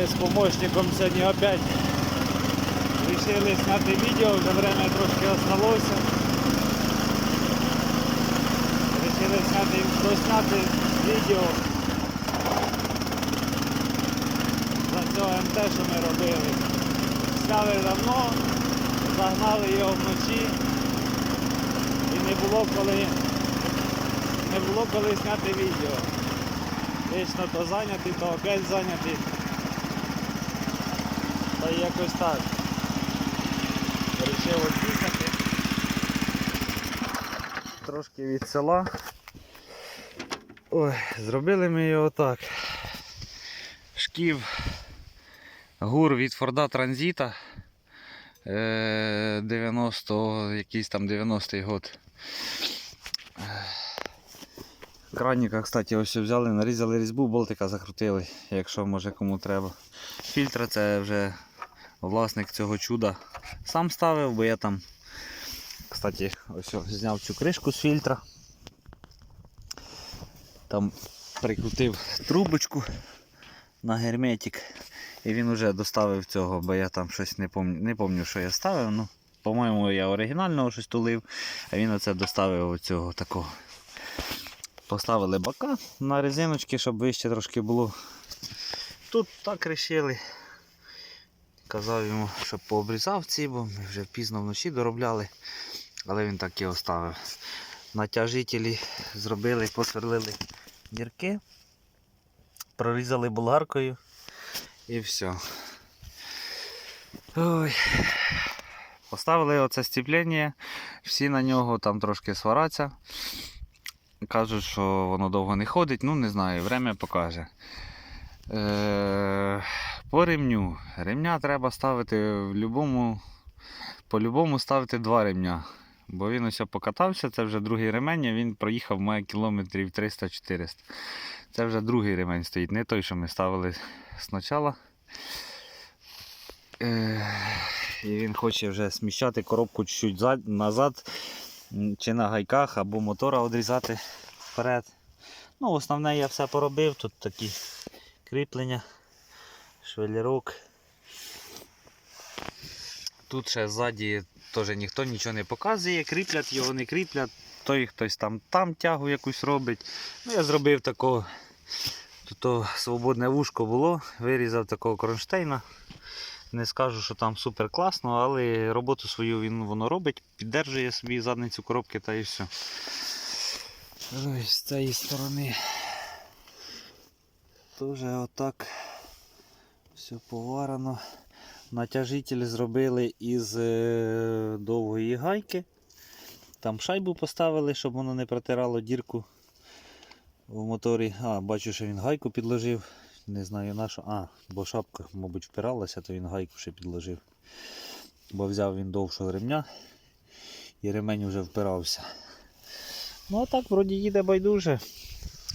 Ми з помощником сьогодні опять вирішили зняти відео, вже время трошки осталося. Вирішили зняти, досняти відео за цього МТ, що ми робили. Зняли давно, загнали його вночі і не було коли не було коли зняти відео. Вічно то зайнятий, то опять зайнятий. Та якось так. Вирішив від'їхати. Трошки від села. Ой, зробили ми його так. Шків гур від Форда Транзита. Е, 90, якийсь там 90-й год. Кранника, кстати, ось взяли, нарізали різьбу, болтика закрутили, якщо може кому треба. Фільтр це вже власник цього чуда сам ставив, бо я там, кстати, ось зняв цю кришку з фільтра. Там прикрутив трубочку на герметик. І він вже доставив цього, бо я там щось не пам'ятаю, не пам'ятаю, що я ставив. Ну, по-моєму, я оригінального щось тулив, а він оце доставив оцього такого. Поставили бока на резиночки, щоб вище трошки було. Тут так рішили. Казав йому, щоб пообрізав ці, бо ми вже пізно вночі доробляли, але він так і оставив. Натяжителі зробили, посверлили дірки, прорізали болгаркою і все. Ой. Поставили оце стіплення, всі на нього там трошки свараться. Кажуть, що воно довго не ходить, ну не знаю, время покаже. Е, по ремню. Ремня треба ставити в любому, по-любому ставити два ремня. Бо він ось покатався, це вже другий ремень, а він проїхав має кілометрів 300-400. Це вже другий ремень стоїть, не той, що ми ставили спочатку. Е, і він хоче вже сміщати коробку чуть-чуть назад, чи на гайках, або мотора відрізати вперед. Ну, основне я все поробив. Тут такі кріплення, швелірок. Тут ще ззаді теж ніхто нічого не показує, кріплять його, не кріплять. Той хтось там там тягу якусь робить. Ну, я зробив такого. Тут свободне вушко було, вирізав такого кронштейна. Не скажу, що там супер класно, але роботу свою він воно робить, піддержує собі задницю коробки та і все. З цієї сторони теж отак все поварено. Натяжитель зробили із е, довгої гайки. Там шайбу поставили, щоб воно не протирало дірку в моторі. А, бачу, що він гайку підложив. Не знаю на що. А, бо шапка, мабуть, впиралася, то він гайку ще підложив. Бо взяв він довшого ремня і ремень вже впирався. Ну а так, вроді їде байдуже.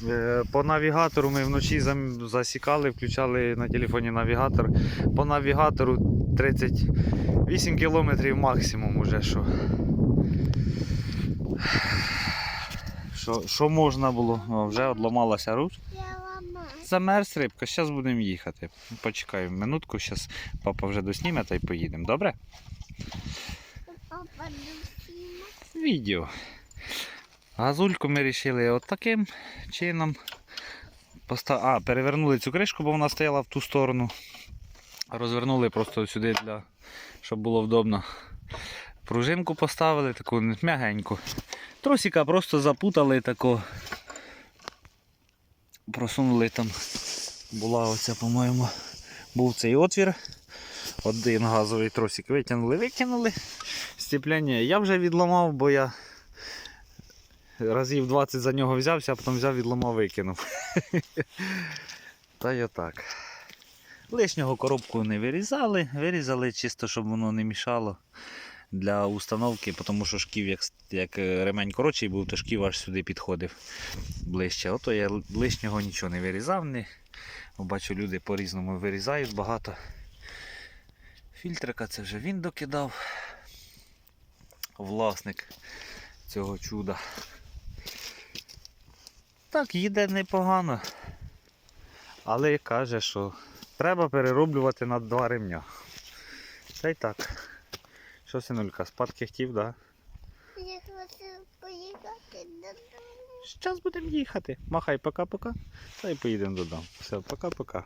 Е, По навігатору ми вночі засікали, включали на телефоні навігатор. По навігатору 38 кілометрів максимум уже що. Що, що можна було? О, вже одламалася руч. Замерз рибка, зараз будемо їхати. Почекаємо минутку, зараз папа вже досніме та й поїдемо, добре? Відео. Газульку ми вирішили от таким чином. Поста... А, перевернули цю кришку, бо вона стояла в ту сторону. Розвернули просто сюди, для... щоб було вдобно. Пружинку поставили, таку м'ягеньку. Тросика просто запутали тако. Просунули там. Була оця, по-моєму, був цей отвір. Один газовий тросик витягнули, викинули. Степляння я вже відламав, бо я разів 20 за нього взявся, а потім взяв, відламав, викинув. Та й отак. Лишнього коробку не вирізали, вирізали чисто, щоб воно не мішало для установки, тому що шків, як, як ремень коротший був, то шків аж сюди підходив ближче. Ото я лишнього нічого не вирізав. Не... Бачу, люди по-різному вирізають багато. Фільтрика це вже він докидав. Власник цього чуда. Так, їде непогано. Але каже, що треба перероблювати на два ремня. Та й так. Що, синулька, спадки хотів, да? Я хочу поїхати додому. Зараз будемо їхати. Махай пока-пока. Та й поїдемо додому. Все, пока-пока.